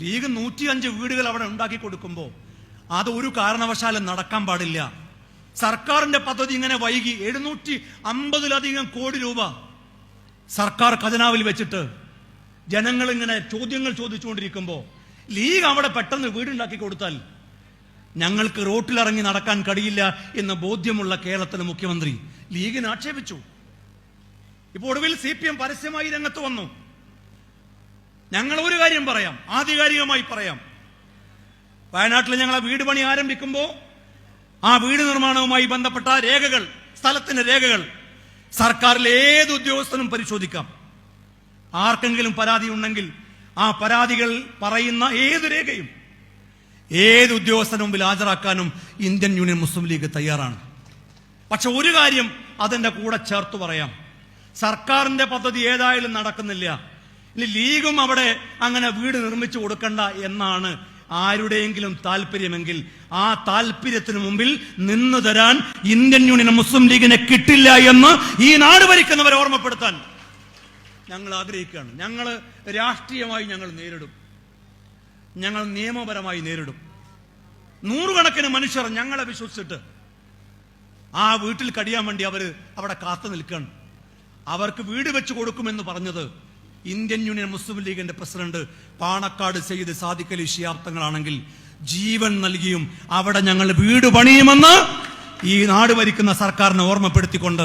League നൂറ്റിയഞ്ച് വീടുകൾ അവിടെ ഉണ്ടാക്കി കൊടുക്കുമ്പോൾ അത് ഒരു കാരണവശാലും നടക്കാൻ പാടില്ല. സർക്കാരിന്റെ പദ്ധതി ഇങ്ങനെ വൈകി എഴുന്നൂറ്റി അമ്പതിലധികം കോടി രൂപ സർക്കാർ ഖജനാവിൽ വെച്ചിട്ട് ജനങ്ങൾ ഇങ്ങനെ ചോദ്യങ്ങൾ ചോദിച്ചുകൊണ്ടിരിക്കുമ്പോൾ ലീഗ് അവിടെ പെട്ടെന്ന് വീടുണ്ടാക്കി കൊടുത്താൽ ഞങ്ങൾക്ക് റോട്ടിലിറങ്ങി നടക്കാൻ കഴിയില്ല എന്ന് ബോധ്യമുള്ള കേരളത്തിലെ മുഖ്യമന്ത്രി ലീഗിനെ ആക്ഷേപിച്ചു. ഇപ്പോൾ ഒടുവിൽ സി പി എം പരസ്യമായി രംഗത്ത് വന്നു. ഞങ്ങൾ ഒരു കാര്യം പറയാം ആധികാരികമായി പറയാം. വയനാട്ടിൽ ഞങ്ങളെ വീട് പണി ആരംഭിക്കുമ്പോൾ ആ വീട് നിർമ്മാണവുമായി ബന്ധപ്പെട്ട രേഖകൾ സ്ഥലത്തിന്റെ രേഖകൾ സർക്കാരിലെ ഏത് ഉദ്യോഗസ്ഥനും പരിശോധിക്കാം. ആർക്കെങ്കിലും പരാതി ഉണ്ടെങ്കിൽ ആ പരാതികൾ പറയുന്ന ഏത് രേഖയും ഏത് ഉദ്യോഗസ്ഥന് മുമ്പിൽ ഹാജരാക്കാനും ഇന്ത്യൻ യൂണിയൻ മുസ്ലിം ലീഗ് തയ്യാറാണ്. പക്ഷെ ഒരു കാര്യം അതിന്റെ കൂടെ ചേർത്ത് പറയാം. സർക്കാരിന്റെ പദ്ധതി ഏതായാലും നടക്കുന്നില്ല. ലീഗും അവിടെ അങ്ങനെ വീട് നിർമ്മിച്ചു കൊടുക്കണ്ട എന്നാണ് ആരുടെയെങ്കിലും താല്പര്യമെങ്കിൽ ആ താല്പര്യത്തിന് മുമ്പിൽ നിന്നു തരാൻ ഇന്ത്യൻ യൂണിയൻ മുസ്ലിം ലീഗിനെ കിട്ടില്ല എന്ന് ഈ നാട് ഭരിക്കുന്നവരെ ഓർമ്മപ്പെടുത്താൻ ഞങ്ങൾ ആഗ്രഹിക്കുകയാണ്. ഞങ്ങൾ രാഷ്ട്രീയമായി ഞങ്ങൾ നേരിടും. ഞങ്ങൾ നിയമപരമായി നേരിടും. നൂറുകണക്കിന് മനുഷ്യർ ഞങ്ങളെ വിശ്വസിച്ചിട്ട് ആ വീട്ടിൽ കടിയാൻ വേണ്ടി അവർ അവിടെ കാത്തു നിൽക്കണം അവർക്ക് വീട് വെച്ച് കൊടുക്കുമെന്ന് പറഞ്ഞത് ഇന്ത്യൻ യൂണിയൻ മുസ്ലിം ലീഗിന്റെ പ്രസിഡന്റ് പാണക്കാട് സെയ്ത് സാദിഖലി ഷിയാബ്ദങ്ങളാണെങ്കിൽ ജീവൻ നൽകിയും അവിടെ ഞങ്ങൾ വീട് പണിയുമെന്ന് ഈ നാട് ഭരിക്കുന്ന സർക്കാരിനെ ഓർമ്മപ്പെടുത്തിക്കൊണ്ട്